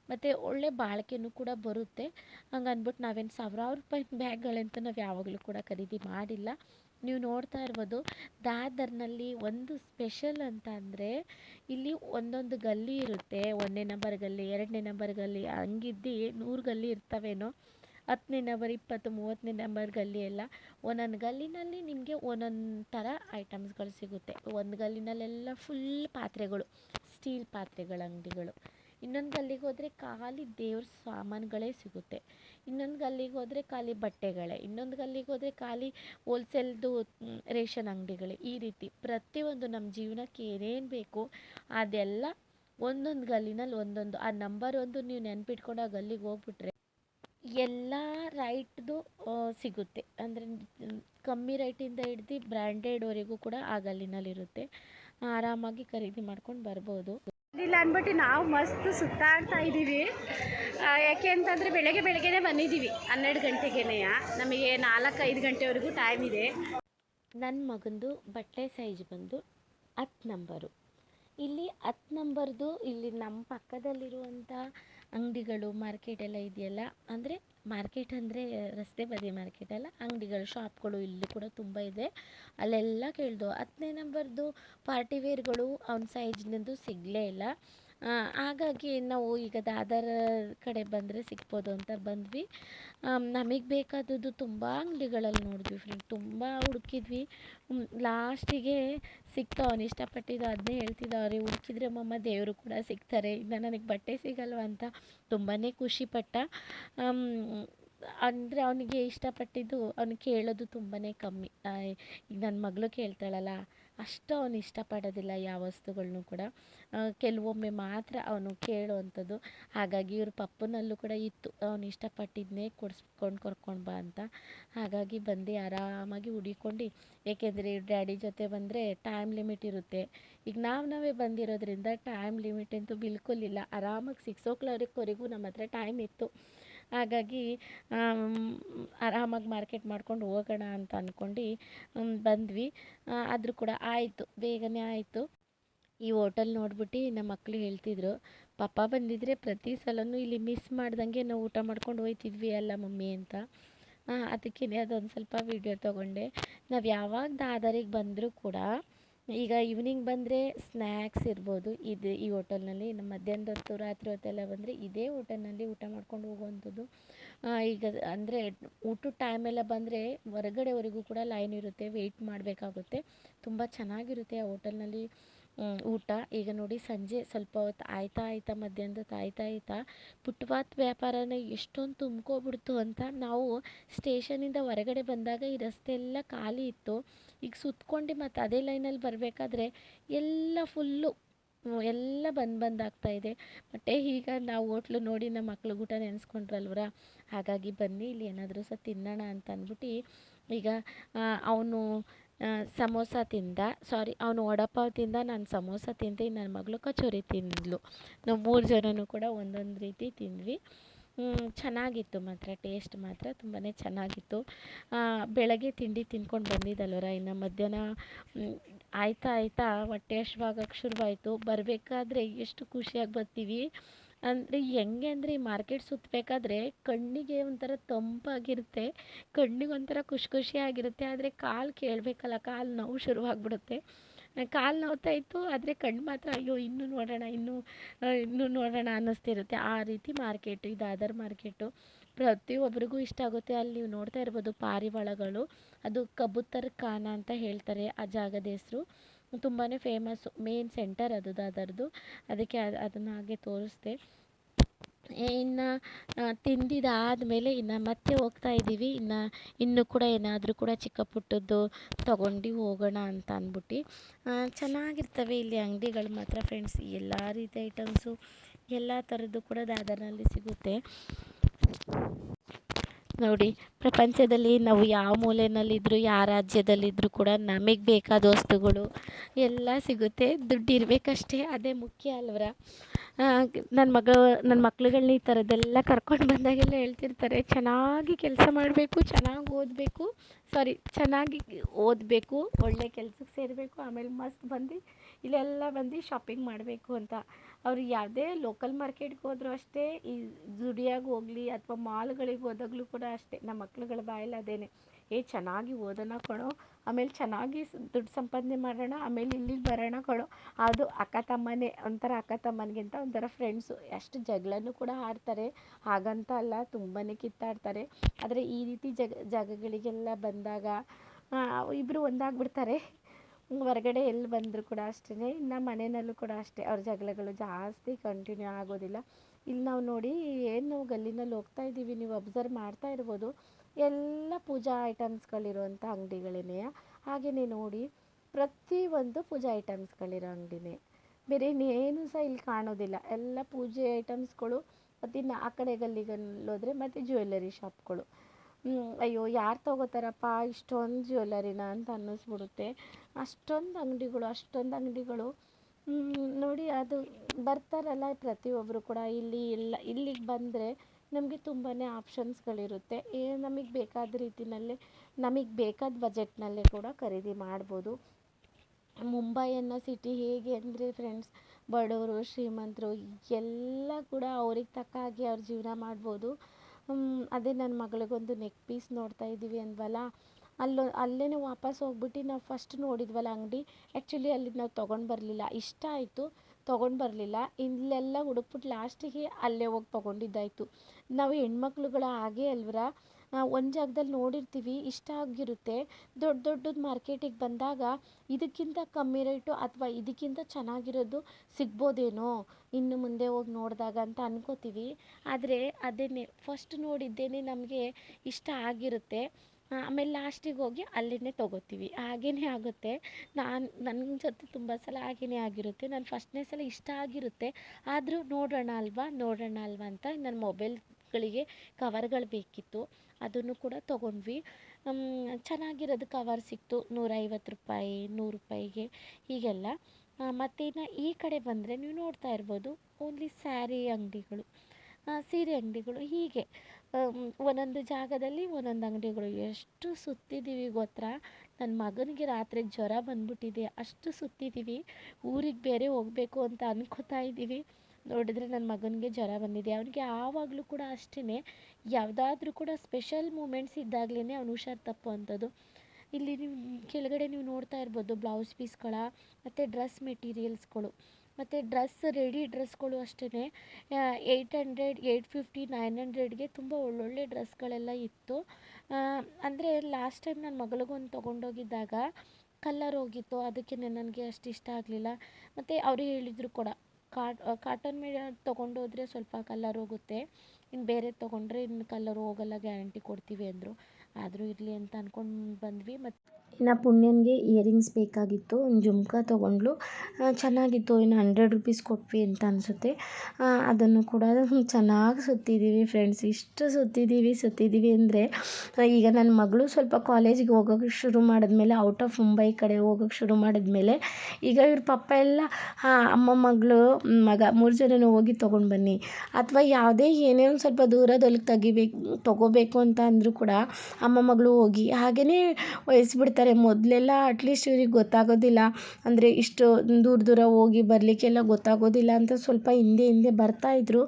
ಮತ್ತು ಒಳ್ಳೆ ಬಾಳಿಕೆನೂ ಕೂಡ ಬರುತ್ತೆ. ಹಂಗೆ ಅಂದ್ಬಿಟ್ಟು ನಾವೇನು ಸಾವಿರಾರು ರೂಪಾಯಿ ಬ್ಯಾಗ್ಗಳಂತ ನಾವು ಯಾವಾಗಲೂ ಕೂಡ ಖರೀದಿ ಮಾಡಿಲ್ಲ. ನೀವು ನೋಡ್ತಾ ಇರ್ಬೋದು, ದಾದರ್ನಲ್ಲಿ ಒಂದು ಸ್ಪೆಷಲ್ ಅಂತ ಅಂದರೆ, ಇಲ್ಲಿ ಒಂದೊಂದು ಗಲ್ಲಿ ಇರುತ್ತೆ. ಒಂದನೇ ನಂಬರ್ ಗಲ್ಲಿ, ಎರಡನೇ ನಂಬರ್ ಗಲ್ಲಿ, ಹಂಗಿದ್ದು ನೂರು ಗಲ್ಲಿ ಇರ್ತವೇನೋ ಹತ್ತನೇ ನಂಬರ್ ಇಪ್ಪತ್ತು ಮೂವತ್ತನೇ ನಂಬರ್ ಗಲ್ಲಿ ಎಲ್ಲ, ಒಂದೊಂದು ಗಲ್ಲಿನಲ್ಲಿ ನಿಮಗೆ ಒಂದೊಂದು ಥರ ಐಟಮ್ಸ್ಗಳು ಸಿಗುತ್ತೆ. ಒಂದು ಗಲ್ಲಿನಲ್ಲೆಲ್ಲ ಫುಲ್ ಪಾತ್ರೆಗಳು ಸ್ಟೀಲ್ ಪಾತ್ರೆಗಳ, ಅಂಗಡಿಗಳು. ಇನ್ನೊಂದು ಗಲ್ಲಿಗೆ ಹೋದರೆ ಖಾಲಿ ದೇವ್ರ ಸಾಮಾನುಗಳೇ ಸಿಗುತ್ತೆ. ಇನ್ನೊಂದು ಗಲ್ಲಿಗೆ ಹೋದರೆ ಖಾಲಿ ಬಟ್ಟೆಗಳೇ ಇನ್ನೊಂದು ಗಲ್ಲಿಗೆ ಹೋದರೆ ಖಾಲಿ ಹೋಲ್ಸೇಲ್ದು ರೇಷನ್ ಅಂಗಡಿಗಳೇ. ಈ ರೀತಿ ಪ್ರತಿಯೊಂದು ನಮ್ಮ ಜೀವನಕ್ಕೆ ಏನೇನು ಬೇಕು ಅದೆಲ್ಲ ಒಂದೊಂದು ಗಲ್ಲಿನಲ್ಲಿ ಒಂದೊಂದು. ಆ ನಂಬರ್ ಒಂದು ನೀವು ನೆನ್ಪಿಟ್ಕೊಂಡು ಆ ಗಲ್ಲಿಗೆ ಹೋಗ್ಬಿಟ್ರೆ ಎಲ್ಲ ರೈಟ್ದು ಸಿಗುತ್ತೆ. ಅಂದರೆ ಕಮ್ಮಿ ರೈಟಿಂದ ಹಿಡ್ದು ಬ್ರ್ಯಾಂಡೆಡ್ವರೆಗೂ ಕೂಡ ಆ ಗಲ್ಲಿನಲ್ಲಿರುತ್ತೆ. ಆರಾಮಾಗಿ ಖರೀದಿ ಮಾಡ್ಕೊಂಡು ಬರ್ಬೋದು. ಇಲ್ಲ ಅಂದ್ಬಿಟ್ಟು ನಾವು ಮಸ್ತ್ ಸುತ್ತಾಡ್ತಾ ಇದ್ದೀವಿ. ಯಾಕೆ ಅಂತಂದರೆ ಬೆಳಗ್ಗೆ ಬೆಳಗ್ಗೆನೇ ಬಂದಿದ್ದೀವಿ. ಹನ್ನೆರಡು ಗಂಟೆಗೇನೆ ನಮಗೆ ನಾಲ್ಕು ಐದು ಗಂಟೆವರೆಗೂ ಟೈಮ್ ಇದೆ. ನನ್ನ ಮಗಂದು ಬಟ್ಟೆ ಸೈಜ್ ಬಂದು ಹತ್ತು ನಂಬರು ಇಲ್ಲಿ ಹತ್ತು ನಂಬರ್ದು ಇಲ್ಲಿ ನಮ್ಮ ಪಕ್ಕದಲ್ಲಿರುವಂಥ ಅಂಗಡಿಗಳು ಮಾರ್ಕೆಟ್ ಎಲ್ಲ ಇದೆಯಲ್ಲ, ಅಂದರೆ ಮಾರ್ಕೆಟ್ ಅಂದರೆ ರಸ್ತೆ ಬದಿ ಮಾರ್ಕೆಟ್ ಅಲ್ಲ, ಅಂಗಡಿಗಳು ಶಾಪ್ಗಳು ಇಲ್ಲಿ ಕೂಡ ತುಂಬ ಇದೆ. ಅಲ್ಲೆಲ್ಲ ಕೇಳ್ದು. ಹತ್ತನೇ ನಂಬರ್ದು ಪಾರ್ಟಿ ವೇರ್ಗಳು ಅವ್ನ ಸೈಜ್ನದ್ದು ಸಿಗಲೇ ಇಲ್ಲ. ಹಾಗಾಗಿ ನಾವು ಈಗ ದಾದರ ಕಡೆ ಬಂದರೆ ಸಿಗ್ಬೋದು ಅಂತ ಬಂದ್ವಿ. ನಮಗೆ ಬೇಕಾದದ್ದು ತುಂಬ ಅಂಗಡಿಗಳಲ್ಲಿ ನೋಡಿದ್ವಿ ಫ್ರೆಂಡ್ ತುಂಬ ಹುಡುಕಿದ್ವಿ. ಲಾಸ್ಟಿಗೆ ಸಿಕ್ತು, ಅವನು ಇಷ್ಟಪಟ್ಟಿದ್ದು ಅದನ್ನೇ ಹೇಳ್ತಿದ್ದ ಅವ್ರಿಗೆ ಹುಡುಕಿದ್ರೆ ಮಮ್ಮ ದೇವರು ಕೂಡ ಸಿಗ್ತಾರೆ, ಇನ್ನು ನನಗೆ ಬಟ್ಟೆ ಸಿಗಲ್ವ ಅಂತ ತುಂಬಾ ಖುಷಿಪಟ್ಟ ಅಂದರೆ ಅವನಿಗೆ ಇಷ್ಟಪಟ್ಟಿದ್ದು, ಅವ್ನು ಕೇಳೋದು ತುಂಬಾ ಕಮ್ಮಿ. ಈಗ ನನ್ನ ಮಗಳು ಕೇಳ್ತಾಳಲ್ಲ ಅಷ್ಟು ಅವನು ಇಷ್ಟಪಡೋದಿಲ್ಲ ಯಾವ ವಸ್ತುಗಳನ್ನೂ ಕೂಡ. ಕೆಲವೊಮ್ಮೆ ಮಾತ್ರ ಅವನು ಕೇಳುವಂಥದ್ದು. ಹಾಗಾಗಿ ಇವ್ರ ಪಪ್ಪನಲ್ಲೂ ಕೂಡ ಇತ್ತು, ಅವನು ಇಷ್ಟಪಟ್ಟಿದ್ದನ್ನೇ ಕೊಡಿಸ್ಕೊಂಡು ಕರ್ಕೊಂಡು ಬಾ ಅಂತ. ಹಾಗಾಗಿ ಬಂದು ಆರಾಮಾಗಿ ಹುಡಿಕೊಂಡು, ಏಕೆಂದರೆ ಇವ್ರ ಡ್ಯಾಡಿ ಜೊತೆ ಬಂದರೆ ಟೈಮ್ ಲಿಮಿಟ್ ಇರುತ್ತೆ. ಈಗ ನಾವು ನಾವೇ ಬಂದಿರೋದ್ರಿಂದ ಟೈಮ್ ಲಿಮಿಟ್ ಅಂತೂ ಬಿಲ್ಕುಲ್ ಇಲ್ಲ. ಆರಾಮಾಗಿ ಸಿಕ್ಸ್ ಓ ಕ್ಲಾಕ್ವರೆಗೂ ನಮ್ಮ ಹತ್ರ ಟೈಮ್ ಇತ್ತು. ಹಾಗಾಗಿ ಆರಾಮಾಗಿ ಮಾರ್ಕೆಟ್ ಮಾಡ್ಕೊಂಡು ಹೋಗೋಣ ಅಂತ ಅಂದ್ಕೊಂಡು ಬಂದ್ವಿ. ಆದರೂ ಕೂಡ ಆಯಿತು, ಬೇಗನೆ ಆಯಿತು. ಈ ಹೋಟೆಲ್ ನೋಡ್ಬಿಟ್ಟು ನಮ್ಮ ಮಕ್ಕಳು ಹೇಳ್ತಿದ್ರು, ಪಪ್ಪ ಬಂದಿದ್ದರೆ ಪ್ರತಿ ಸಲನೂ ಇಲ್ಲಿ ಮಿಸ್ ಮಾಡ್ದಂಗೆ ನಾವು ಊಟ ಮಾಡ್ಕೊಂಡು ಹೋಯ್ತಿದ್ವಿ ಅಲ್ಲ ಮಮ್ಮಿ ಅಂತ. ಅದಕ್ಕೇ ಅದೊಂದು ಸ್ವಲ್ಪ ವಿಡಿಯೋ ತೊಗೊಂಡೆ. ನಾವು ಯಾವಾಗ ದಾದರಿಗೆ ಬಂದರೂ ಕೂಡ ಈಗ ಈವ್ನಿಂಗ್ ಬಂದರೆ ಸ್ನ್ಯಾಕ್ಸ್ ಇರ್ಬೋದು. ಇದು ಈ ಹೋಟೆಲ್ನಲ್ಲಿ ನಮ್ಮ ಮಧ್ಯಾಹ್ನದ ಹೊತ್ತು, ರಾತ್ರಿ ಹೊತ್ತೆಲ್ಲ ಬಂದರೆ ಇದೇ ಹೋಟೆಲ್ನಲ್ಲಿ ಊಟ ಮಾಡ್ಕೊಂಡು ಹೋಗುವಂಥದ್ದು. ಈಗ ಅಂದರೆ ಊಟದ ಟೈಮೆಲ್ಲ ಬಂದರೆ ಹೊರಗಡೆವರೆಗೂ ಕೂಡ ಲೈನ್ ಇರುತ್ತೆ ವೆಯ್ಟ್ ಮಾಡಬೇಕಾಗುತ್ತೆ. ತುಂಬ ಚೆನ್ನಾಗಿರುತ್ತೆ ಆ ಹೋಟೆಲ್ನಲ್ಲಿ ಊಟ. ಈಗ ನೋಡಿ ಸಂಜೆ ಸ್ವಲ್ಪ ಹೊತ್ತು ಆಯ್ತಾ ಆಯ್ತಾ ಮಧ್ಯಾಹ್ನದ ಆಯ್ತಾ ಆಯ್ತಾ ಪುಟ್ವಾತ್ ವ್ಯಾಪಾರನ ಎಷ್ಟೊಂದು ತುಂಬ್ಕೊಬಿಡ್ತು ಅಂತ ನಾವು ಸ್ಟೇಷನಿಂದ ಹೊರಗಡೆ ಬಂದಾಗ ಈ ರಸ್ತೆ ಎಲ್ಲ ಖಾಲಿ ಇತ್ತು. ಈಗ ಸುತ್ಕೊಂಡು ಮತ್ತು ಅದೇ ಲೈನಲ್ಲಿ ಬರಬೇಕಾದ್ರೆ ಎಲ್ಲ ಫುಲ್ಲು ಎಲ್ಲ ಬಂದು ಬಂದಾಗ್ತಾ ಇದೆ. ಮತ್ತೆ ಈಗ ನಾವು ಹೋಟ್ಲು ನೋಡಿ ನಮ್ಮ ಮಕ್ಳು ಊಟ ನೆನೆಸ್ಕೊಂಡ್ರಲ್ವರ? ಹಾಗಾಗಿ ಬನ್ನಿ, ಇಲ್ಲಿ ಏನಾದರೂ ಸಹ ತಿನ್ನೋಣ ಅಂತ ಅಂದ್ಬಿಟ್ಟು ಈಗ ಅವನು ಸಮೋಸ ತಿಂದ. ಸಾರಿ ಅವನು ವಡಪಾವ್ ತಿಂದ, ನಾನು ಸಮೋಸ ತಿಂದೆ ನನ್ನ ಮಗಳು ಕಚೋರಿ ತಿಂದಳು ನಾವು ಮೂರು ಜನನೂ ಕೂಡ ಒಂದೊಂದು ರೀತಿ ತಿಂದ್ವಿ. ಚೆನ್ನಾಗಿತ್ತು ಮಾತ್ರ ಟೇಸ್ಟ್ ಮಾತ್ರ ತುಂಬಾ ಚೆನ್ನಾಗಿತ್ತು. ಬೆಳಗ್ಗೆ ತಿಂಡಿ ತಿನ್ಕೊಂಡು ಬಂದಿದ್ದಲ್ವರ, ಇನ್ನು ಮಧ್ಯಾಹ್ನ ಆಯ್ತಾ ಆಯ್ತಾ, ಹೊಟ್ಟೆ ಹಶ್ವಾಗಕ್ಕೆ ಶುರುವಾಯಿತು. ಬರಬೇಕಾದ್ರೆ ಎಷ್ಟು ಖುಷಿಯಾಗಿ ಬರ್ತೀವಿ. ಅಂದರೆ ಹೆಂಗೆ ಅಂದರೆ ಈ ಮಾರ್ಕೆಟ್ ಸುತ್ತಬೇಕಾದ್ರೆ ಕಣ್ಣಿಗೆ ಒಂಥರ ತಂಪಾಗಿರುತ್ತೆ, ಕಣ್ಣಿಗೆ ಒಂಥರ ಖುಷಿ ಖುಷಿಯಾಗಿರುತ್ತೆ ಆದರೆ ಕಾಲು ಕೇಳಬೇಕಲ್ಲ, ಕಾಲು ನೋವು ಶುರುವಾಗ್ಬಿಡುತ್ತೆ. ಕಾಲು ನೋವ್ತಾ ಇತ್ತು, ಆದರೆ ಕಣ್ಣು ಮಾತ್ರ ಅಯ್ಯೋ, ಇನ್ನೂ ನೋಡೋಣ, ಇನ್ನೂ ಇನ್ನೂ ನೋಡೋಣ ಅನ್ನಿಸ್ತಿರುತ್ತೆ. ಆ ರೀತಿ ಮಾರ್ಕೆಟು, ಇದು ಅದರ್ ಮಾರ್ಕೆಟು. ಪ್ರತಿಯೊಬ್ಬರಿಗೂ ಇಷ್ಟ ಆಗುತ್ತೆ. ಅಲ್ಲಿ ನೀವು ನೋಡ್ತಾ ಇರ್ಬೋದು ಪಾರಿವಾಳಗಳು. ಅದು ಕಬೂತರ್ ಖಾನ ಅಂತ ಹೇಳ್ತಾರೆ ಆ ಜಾಗದ ಹೆಸರು. ತುಂಬಾ ಫೇಮಸ್ಸು ಮೇನ್ ಸೆಂಟರ್ ಅದು ಅದರದ್ದು ಅದಕ್ಕೆ ಅದು ಅದನ್ನು ಹಾಗೆ ತೋರಿಸ್ದೆ. ಇನ್ನು ತಿಂದಿದ್ದಾದಮೇಲೆ ಇನ್ನು ಮತ್ತೆ ಹೋಗ್ತಾ ಇದ್ದೀವಿ ಇನ್ನು, ಇನ್ನೂ ಕೂಡ ಏನಾದರೂ ಕೂಡ ಚಿಕ್ಕ ಪುಟ್ಟದ್ದು ತೊಗೊಂಡು ಹೋಗೋಣ ಅಂತ ಅಂದ್ಬಿಟ್ಟು. ಚೆನ್ನಾಗಿರ್ತವೆ ಇಲ್ಲಿ ಅಂಗಡಿಗಳು ಮಾತ್ರ ಫ್ರೆಂಡ್ಸ್ ಎಲ್ಲ ರೀತಿಯ ಐಟಮ್ಸು ಎಲ್ಲ ಥರದ್ದು ಕೂಡ ದಾದರ್ನಲ್ಲಿ ಸಿಗುತ್ತೆ. ನೋಡಿ, ಪ್ರಪಂಚದಲ್ಲಿ ನಾವು ಯಾವ ಮೂಲೆಯಲ್ಲಿದ್ದರೂ ಯಾವ ರಾಜ್ಯದಲ್ಲಿದ್ದರೂ ಕೂಡ ನಮಗೆ ಬೇಕಾದ ವಸ್ತುಗಳು ಎಲ್ಲ ಸಿಗುತ್ತೆ. ದುಡ್ಡು ಇರಬೇಕಷ್ಟೇ, ಅದೇ ಮುಖ್ಯ ಅಲ್ವರ? ನನ್ನ ಮಗಳು ನನ್ನ ಮಕ್ಳುಗಳನ್ನ ಈ ಥರದ್ದೆಲ್ಲ ಕರ್ಕೊಂಡು ಬಂದಾಗೆಲ್ಲ ಹೇಳ್ತಿರ್ತಾರೆ, ಚೆನ್ನಾಗಿ ಕೆಲಸ ಮಾಡಬೇಕು, ಚೆನ್ನಾಗಿ ಓದಬೇಕು, ಸಾರಿ, ಚೆನ್ನಾಗಿ ಓದಬೇಕು, ಒಳ್ಳೆ ಕೆಲ್ಸಕ್ಕೆ ಸೇರಬೇಕು, ಆಮೇಲೆ ಮಸ್ತ್ ಬಂದು, ಇಲ್ಲೆಲ್ಲ ಬಂದು ಶಾಪಿಂಗ್ ಮಾಡಬೇಕು ಅಂತ. ಅವ್ರು ಯಾವುದೇ ಲೋಕಲ್ ಮಾರ್ಕೆಟ್ಗೆ ಹೋದರೂ ಅಷ್ಟೇ, ಈ ದುಡಿಯಾಗಿ ಹೋಗಲಿ ಅಥವಾ ಮಾಲ್ಗಳಿಗೆ ಹೋದಾಗಲೂ ಕೂಡ ಅಷ್ಟೇ ನಮ್ಮ ಮಕ್ಳುಗಳ ಬಾಯಲ್ಲಿ ಅದೇನೆ. ಏ, ಚೆನ್ನಾಗಿ ಓದೋಣ ಕಣೋ ಆಮೇಲೆ ಚೆನ್ನಾಗಿ ದುಡ್ಡು ಸಂಪಾದನೆ ಮಾಡೋಣ, ಆಮೇಲೆ ಇಲ್ಲಿಗೆ ಬರೋಣ ಕಣೋ ಅದು ಅಕ್ಕ ತಮ್ಮನೇ, ಒಂಥರ ಅಕ್ಕ ತಮ್ಮನಿಗಿಂತ ಒಂಥರ ಫ್ರೆಂಡ್ಸು ಎಷ್ಟು ಜಗಳನೂ ಕೂಡ ಆಡ್ತಾರೆ. ಹಾಗಂತ ಅಲ್ಲ ತುಂಬಾ ಕಿತ್ತಾಡ್ತಾರೆ. ಆದರೆ ಈ ರೀತಿ ಜಗ, ಜಾಗಗಳಿಗೆಲ್ಲ ಬಂದಾಗ ಇಬ್ಬರು ಒಂದಾಗ್ಬಿಡ್ತಾರೆ. ಹೊರಗಡೆ ಎಲ್ಲಿ ಬಂದರೂ ಕೂಡ ಅಷ್ಟೇ ಇನ್ನು ಮನೆಯಲ್ಲೂ ಕೂಡ ಅಷ್ಟೇ, ಅವ್ರ ಜಗಳಗಳು ಜಾಸ್ತಿ ಕಂಟಿನ್ಯೂ ಆಗೋದಿಲ್ಲ. ಇಲ್ಲಿ ನಾವು ನೋಡಿ ಏನು ನಾವು ಗಲ್ಲಿನಲ್ಲಿ ಹೋಗ್ತಾ ಇದ್ದೀವಿ, ನೀವು ಅಬ್ಸರ್ವ್ ಮಾಡ್ತಾ ಇರ್ಬೋದು, ಎಲ್ಲ ಪೂಜಾ ಐಟಮ್ಸ್ಗಳಿರುವಂಥ ಅಂಗಡಿಗಳೇನೆ. ಹಾಗೆಯೇ ನೋಡಿ ಪ್ರತಿಯೊಂದು ಪೂಜಾ ಐಟಮ್ಸ್ಗಳಿರೋ ಅಂಗಡಿನೇ. ಬೇರೆ ಇನ್ನೇನು ಸಹ ಇಲ್ಲಿ ಕಾಣೋದಿಲ್ಲ. ಎಲ್ಲ ಪೂಜೆ ಐಟಮ್ಸ್ಗಳು ಮತ್ತು ಇನ್ನು ಆ ಕಡೆ ಗಲ್ಲಿಗಲ್ಲಿ ಹೋದರೆ ಮತ್ತು ಜ್ಯುವೆಲ್ಲರಿ ಶಾಪ್ಗಳು ಅಯ್ಯೋ, ಯಾರು ತೊಗೋತಾರಪ್ಪ? ಇಷ್ಟೊಂದು ಜ್ಯುವೆಲ್ಲರಿನ ಅಂತ ಅನ್ನಿಸ್ಬಿಡುತ್ತೆ. ಅಷ್ಟೊಂದು ಅಂಗಡಿಗಳು ಅಷ್ಟೊಂದು ಅಂಗಡಿಗಳು. ನೋಡಿ, ಅದು ಬರ್ತಾರಲ್ಲ ಪ್ರತಿಯೊಬ್ಬರು ಕೂಡ. ಇಲ್ಲಿ ಇಲ್ಲ, ಇಲ್ಲಿಗೆ ಬಂದರೆ ನಮಗೆ ತುಂಬಾ ಆಪ್ಷನ್ಸ್ಗಳಿರುತ್ತೆ. ಏ, ನಮಗೆ ಬೇಕಾದ ರೀತಿಯಲ್ಲೇ ನಮಗೆ ಬೇಕಾದ ಬಜೆಟ್ನಲ್ಲೇ ಕೂಡ ಖರೀದಿ ಮಾಡ್ಬೋದು. ಮುಂಬೈ ಅನ್ನೋ ಸಿಟಿ ಹೇಗೆ ಅಂದರೆ ಫ್ರೆಂಡ್ಸ್, ಬಡವರು, ಶ್ರೀಮಂತರು, ಎಲ್ಲ ಕೂಡ ಅವ್ರಿಗೆ ತಕ್ಕ ಹಾಗೆ ಅವ್ರ ಜೀವನ ಮಾಡ್ಬೋದು. ಅದೇ ನನ್ನ ಮಗಳಿಗೊಂದು ನೆಕ್ ಪೀಸ್ ನೋಡ್ತಾ ಇದ್ದೀವಿ ಅಂದ್ವಲ್ಲ. ಅಲ್ಲೊ ಅಲ್ಲೇ ವಾಪಸ್ ಹೋಗ್ಬಿಟ್ಟು ನಾವು ಫಸ್ಟ್ ನೋಡಿದ್ವಲ್ಲ ಅಂಗಡಿ. ಆ್ಯಕ್ಚುಲಿ ಅಲ್ಲಿ ನಾವು ತೊಗೊಂಡು ಬರಲಿಲ್ಲ. ಇಷ್ಟ ಆಯಿತು, ತೊಗೊಂಡು ಬರಲಿಲ್ಲ. ಇಲ್ಲೆಲ್ಲ ಹುಡುಕ್ಬಿಟ್ಟು ಲಾಸ್ಟಿಗೆ ಅಲ್ಲೇ ಹೋಗಿ ತೊಗೊಂಡಿದ್ದಾಯಿತು. ನಾವು ಹೆಣ್ಮಕ್ಳುಗಳು ಹಾಗೆ ಅಲ್ವರ? ಒಂದು ಜಾಗದಲ್ಲಿ ನೋಡಿರ್ತೀವಿ, ಇಷ್ಟ ಆಗಿರುತ್ತೆ. ದೊಡ್ಡ ದೊಡ್ಡದು ಮಾರ್ಕೆಟಿಗೆ ಬಂದಾಗ ಇದಕ್ಕಿಂತ ಕಮ್ಮಿ ರೇಟು ಅಥವಾ ಇದಕ್ಕಿಂತ ಚೆನ್ನಾಗಿರೋದು ಸಿಗ್ಬೋದೇನೋ ಇನ್ನು ಮುಂದೆ ಹೋಗಿ ನೋಡಿದಾಗ ಅಂತ ಅನ್ಕೋತೀವಿ. ಆದರೆ ಅದನ್ನೇ ಫಸ್ಟ್ ನೋಡಿದ್ದೇನೆ ನಮಗೆ ಇಷ್ಟ ಆಗಿರುತ್ತೆ. ಆಮೇಲೆ ಲಾಸ್ಟಿಗೆ ಹೋಗಿ ಅಲ್ಲಿನೇ ತೊಗೋತೀವಿ. ಹಾಗೇ ಆಗುತ್ತೆ. ನಾನು ನನ್ನ ಜೊತೆ ತುಂಬ ಸಲ ಹಾಗೇ ಆಗಿರುತ್ತೆ. ನಾನು ಫಸ್ಟ್ನೇ ಸಲ ಇಷ್ಟ ಆಗಿರುತ್ತೆ. ಆದರೂ ನೋಡೋಣ ಅಲ್ವಾ ನೋಡೋಣ ಅಲ್ವಾ ಅಂತ ನನ್ನ ಮೊಬೈಲ್ಗಳಿಗೆ ಕವರ್ಗಳು ಬೇಕಿತ್ತು. ಅದನ್ನು ಕೂಡ ತೊಗೊಂಡ್ವಿ. ಚೆನ್ನಾಗಿರೋದು ಕವರ್ ಸಿಕ್ತು. ನೂರೈವತ್ತು ರೂಪಾಯಿ, ನೂರು ರೂಪಾಯಿಗೆ ಹೀಗೆಲ್ಲ. ಮತ್ತು ಈ ಕಡೆ ಬಂದರೆ ನೀವು ನೋಡ್ತಾ ಇರ್ಬೋದು ಓನ್ಲಿ ಸ್ಯಾರಿ ಅಂಗಡಿಗಳು ಸೀರೆ ಅಂಗಡಿಗಳು ಹೀಗೆ. ಒಂದೊಂದು ಜಾಗದಲ್ಲಿ ಒಂದೊಂದು ಅಂಗಡಿಗಳು. ಎಷ್ಟು ಸುತ್ತಿದ್ದೀವಿ ಗೊತ್ತಾ? ನನ್ನ ಮಗನಿಗೆ ರಾತ್ರಿ ಜ್ವರ ಬಂದ್ಬಿಟ್ಟಿದೆ. ಅಷ್ಟು ಸುತ್ತಿದ್ದೀವಿ ಊರಿಗೆ ಬೇರೆ ಹೋಗಬೇಕು ಅಂತ ಅನ್ಕೋತಾ ಇದ್ದೀವಿ ನೋಡಿದ್ರೆ ನನ್ನ ಮಗನಿಗೆ ಜ್ವರ ಬಂದಿದೆ. ಅವನಿಗೆ ಆವಾಗಲೂ ಕೂಡ ಅಷ್ಟೇ ಯಾವುದಾದ್ರೂ ಕೂಡ ಸ್ಪೆಷಲ್ ಮೂಮೆಂಟ್ಸ್ ಇದ್ದಾಗಲೇ ಅವ್ನು ಹುಷಾರು ತಪ್ಪುವಂಥದ್ದು ಇಲ್ಲಿ ನೀವು ಕೆಳಗಡೆ ನೀವು ನೋಡ್ತಾ ಇರ್ಬೋದು ಬ್ಲೌಸ್ ಪೀಸ್ಗಳ ಮತ್ತು ಡ್ರೆಸ್ ಮೆಟೀರಿಯಲ್ಸ್ಗಳು ಮತ್ತು ಡ್ರೆಸ್ ರೆಡಿ ಡ್ರೆಸ್ಗಳು ಅಷ್ಟೇ eight hundred eight fifty nine ಹಂಡ್ರೆಡ್ಗೆ ತುಂಬ ಒಳ್ಳೊಳ್ಳೆ ಡ್ರೆಸ್ಗಳೆಲ್ಲ ಇತ್ತು. ಅಂದರೆ ಲಾಸ್ಟ್ ಟೈಮ್ ನನ್ನ ಮಗಳಿಗೊಂದು ತೊಗೊಂಡೋಗಿದ್ದಾಗ ಕಲ್ಲರ್ ಹೋಗಿತ್ತು. ಅದಕ್ಕೆ ನನಗೆ ಅಷ್ಟು ಇಷ್ಟ ಆಗಲಿಲ್ಲ. ಮತ್ತು ಅವರು ಹೇಳಿದರು ಕೂಡ ಕಾಟ್ ಕಾಟನ್ ಮೇಲೆ ಹೋದರೆ ಸ್ವಲ್ಪ ಕಲ್ಲರ್ ಹೋಗುತ್ತೆ. ಇನ್ನು ಬೇರೆ ತೊಗೊಂಡ್ರೆ ಇನ್ನು ಕಲ್ಲರ್ ಹೋಗಲ್ಲ ಗ್ಯಾರಂಟಿ ಕೊಡ್ತೀವಿ ಅಂದರು. ಆದರೂ ಇರಲಿ ಅಂತ ಅಂದ್ಕೊಂಡು ಬಂದ್ವಿ ಮತ್ತು ಇನ್ನು ಪುಣ್ಯನಿಗೆ ಇಯರಿಂಗ್ಸ್ ಬೇಕಾಗಿತ್ತು, ಒಂದು ಜುಮ್ಕ ತೊಗೊಂಡ್ಳು ಚೆನ್ನಾಗಿತ್ತು, ಇನ್ನು ಹಂಡ್ರೆಡ್ ರುಪೀಸ್ ಕೊಟ್ವಿ ಅಂತ ಅನಿಸುತ್ತೆ. ಅದನ್ನು ಕೂಡ ಚೆನ್ನಾಗಿ ಸುತ್ತಿದ್ದೀವಿ ಫ್ರೆಂಡ್ಸ್ ಇಷ್ಟು ಸುತ್ತಿದ್ದೀವಿ ಸುತ್ತಿದ್ದೀವಿ ಅಂದರೆ ಈಗ ನನ್ನ ಮಗಳು ಸ್ವಲ್ಪ ಕಾಲೇಜಿಗೆ ಹೋಗೋಕೆ ಶುರು ಮಾಡಿದ್ಮೇಲೆ ಔಟ್ ಆಫ್ ಮುಂಬೈ ಕಡೆ ಹೋಗೋಕೆ ಶುರು ಮಾಡಿದ್ಮೇಲೆ, ಈಗ ಇವ್ರ ಪಪ್ಪ ಎಲ್ಲ ಅಮ್ಮ ಮಗಳು, ಮಗ, ಮೂರು ಜನನೂ ಹೋಗಿ ತೊಗೊಂಡು ಬನ್ನಿ. ಅಥವಾ ಯಾವುದೇ ಏನೇ ಒಂದು ಸ್ವಲ್ಪ ದೂರದಲ್ಲಿ ತೆಗಿಬೇಕು, ತೊಗೋಬೇಕು ಅಂತ ಅಂದರೂ ಕೂಡ ಅಮ್ಮ ಮಗಳು ಹೋಗಿ ಹಾಗೆಯೇ ವಹಿಸ್ಬಿಡ್ತಾರೆ ಮೊದಲೆಲ್ಲ ಅಟ್ಲೀಸ್ಟ್ ಇವ್ರಿಗೆ ಗೊತ್ತಾಗೋದಿಲ್ಲ. ಅಂದರೆ ಇಷ್ಟು ದೂರ ದೂರ ಹೋಗಿ ಬರಲಿಕ್ಕೆಲ್ಲ ಗೊತ್ತಾಗೋದಿಲ್ಲ ಅಂತ ಸ್ವಲ್ಪ ಹಿಂದೆ ಹಿಂದೆ ಬರ್ತಾಯಿದ್ರು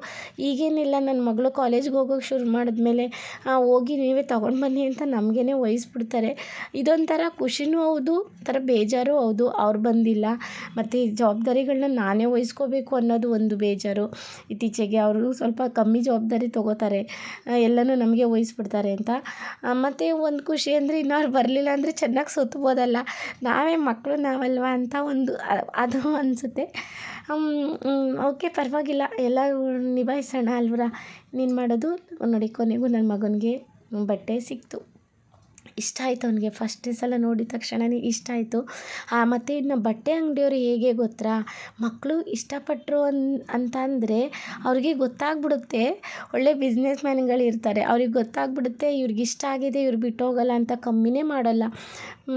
ಈಗೇನಿಲ್ಲ ನನ್ನ ಮಗಳು ಕಾಲೇಜ್ಗೆ ಹೋಗೋಕೆ ಶುರು ಮಾಡಿದ್ಮೇಲೆ ಹೋಗಿ ನೀವೇ ತೊಗೊಂಡು ಬನ್ನಿ ಅಂತ ನಮಗೇ ವಹಿಸ್ಬಿಡ್ತಾರೆ ಇದೊಂಥರ ಖುಷಿನೂ ಹೌದು, ಒಂಥರ ಬೇಜಾರು ಹೌದು. ಅವ್ರು ಬಂದಿಲ್ಲ. ಮತ್ತು ಜವಾಬ್ದಾರಿಗಳನ್ನ ನಾನೇ ವಹಿಸ್ಕೋಬೇಕು ಅನ್ನೋದು ಒಂದು ಬೇಜಾರು. ಇತ್ತೀಚೆಗೆ ಅವರು ಸ್ವಲ್ಪ ಕಮ್ಮಿ ಜವಾಬ್ದಾರಿ ತೊಗೋತಾರೆ. ಎಲ್ಲನೂ ನಮಗೆ ವಹಿಸ್ಬಿಡ್ತಾರೆ ಅಂತ. ಮತ್ತು ಒಂದು ಖುಷಿ ಅಂದರೆ ಇನ್ನು ಬರಲಿಲ್ಲ ಅಂದರೆ ಚೆನ್ನಾಗಿ ಸುತ್ಬೋದಲ್ಲ. ನಾವೇ ಮಕ್ಕಳು ನಾವಲ್ವ ಅಂತ ಒಂದು ಅದು ಅನಿಸುತ್ತೆ. ಓಕೆ ಪರವಾಗಿಲ್ಲ. ಎಲ್ಲ ನಿಭಾಯಿಸೋಣ ಅಲ್ವರ? ನೀನು ಮಾಡೋದು, ನೋಡಿ ಕೊನೆಗೂ ನನ್ನ ಮಗನಿಗೆ ಬಟ್ಟೆ ಸಿಕ್ತು. ಇಷ್ಟ ಆಯಿತು ಅವನಿಗೆ. ಫಸ್ಟ್ನೇ ಸಲ ನೋಡಿದ ತಕ್ಷಣವೇ ಇಷ್ಟ ಆಯಿತು. ಮತ್ತು ಇನ್ನು ಬಟ್ಟೆ ಅಂಗಡಿಯವ್ರು ಹೇಗೆ ಗೊತ್ತಾ? ಮಕ್ಕಳು ಇಷ್ಟಪಟ್ಟರು ಅನ್, ಅಂತ ಅಂದರೆ ಅವ್ರಿಗೆ ಗೊತ್ತಾಗ್ಬಿಡುತ್ತೆ. ಒಳ್ಳೆ ಬಿಸ್ನೆಸ್ ಮ್ಯಾನ್ಗಳಿರ್ತಾರೆ ಅವ್ರಿಗೆ ಗೊತ್ತಾಗ್ಬಿಡುತ್ತೆ, ಇವ್ರಿಗೆ ಇಷ್ಟ ಆಗಿದೆ, ಇವ್ರು ಬಿಟ್ಟೋಗಲ್ಲ ಅಂತ ಕಮ್ಮಿನೇ ಮಾಡೋಲ್ಲ.